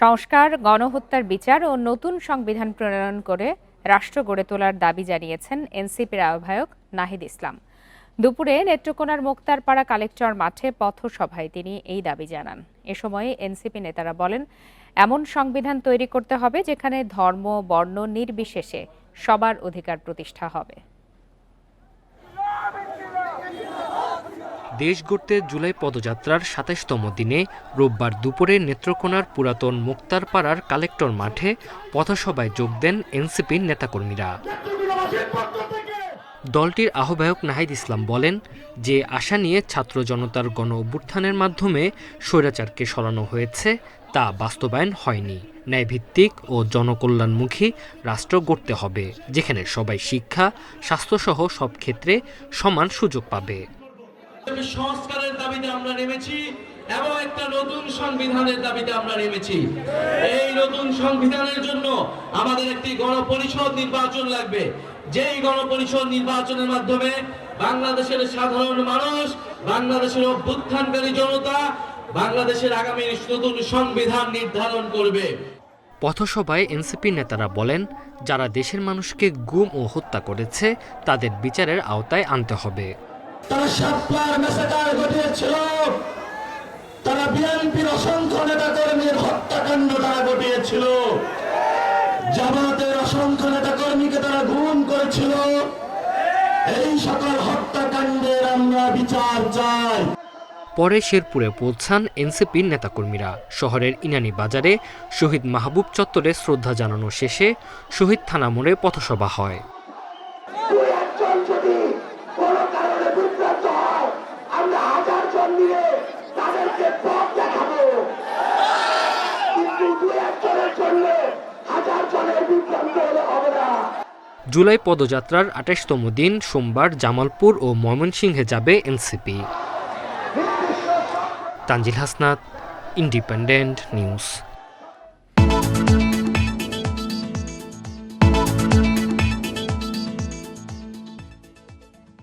সংস্কার, গণহত্যার বিচার ও নতুন সংবিধান প্রণয়ন করে রাষ্ট্র গড়ে তোলার দাবি জানিয়েছেন এনসিপির আহ্বায়ক নাহিদ ইসলাম। দুপুরে নেত্রকোনার মোক্তারপাড়া কালেক্টর মাঠে পথসভায় তিনি এই দাবি জানান। এ সময় এনসিপি নেতারা বলেন, এমন সংবিধান তৈরি করতে হবে যেখানে ধর্ম, বর্ণ নির্বিশেষে সবার অধিকার প্রতিষ্ঠা হবে। দেশ গড়তে জুলাই পদযাত্রার সাতাশতম দিনে রোববার দুপুরে নেত্রকোনার পুরাতন মুক্তারপাড়ার কালেক্টর মাঠে পথসভায় যোগ দেন এনসিপির নেতাকর্মীরা। দলটির আহ্বায়ক নাহিদ ইসলাম বলেন যে আশা নিয়ে ছাত্র জনতার গণ অভ্যুত্থানের মাধ্যমে স্বৈরাচারকে সরানো হয়েছে, তা বাস্তবায়ন হয়নি। ন্যায়ভিত্তিক ও জনকল্যাণমুখী রাষ্ট্র গড়তে হবে, যেখানে সবাই শিক্ষা, স্বাস্থ্যসহ সব ক্ষেত্রে সমান সুযোগ পাবে। সংস্কারের দাবিতে আমরা নেমেছি এবং একটা নতুন সংবিধানের দাবিতে আমরা নেমেছি। এই নতুন সংবিধানের জন্য আমাদের একটি গণপরিষদ নির্বাচন লাগবে। যেই গণপরিষদ নির্বাচনের মাধ্যমে বাংলাদেশের সাধারণ মানুষ, বাংলাদেশের অভ্যুত্থানকারী জনতা, বাংলাদেশের আগামী নতুন সংবিধান নির্ধারণ করবে। পথসভায় এনসিপি নেতারা বলেন, যারা দেশের মানুষকে গুম ও হত্যা করেছে, তাদের বিচারের আওতায় আনতে হবে। তারা শাপলার মেসাকার ঘটিয়েছিল। তারা বিএনপির অসংখ্য নেতা কর্মীর হত্যাকাণ্ড তারা ঘটিয়েছিল। জামাতের অসংখ্য নেতা কর্মীকে তারা গুম করেছিল। এই সকল হত্যাকাণ্ডের আমরা বিচার চাই। পরে শেরপুরে পৌঁছান এনসিপির নেতাকর্মীরা। শহরের ইনানি বাজারে শহীদ মাহবুব চত্বরে শ্রদ্ধা জানানো শেষে শহীদ থানা মোড়ে পথসভা হয়। জুলাই পদযাত্রার আঠাশতম দিন সোমবার জামালপুর ও ময়মনসিংহে যাবে NCP. Tanzil Hasnat independent news.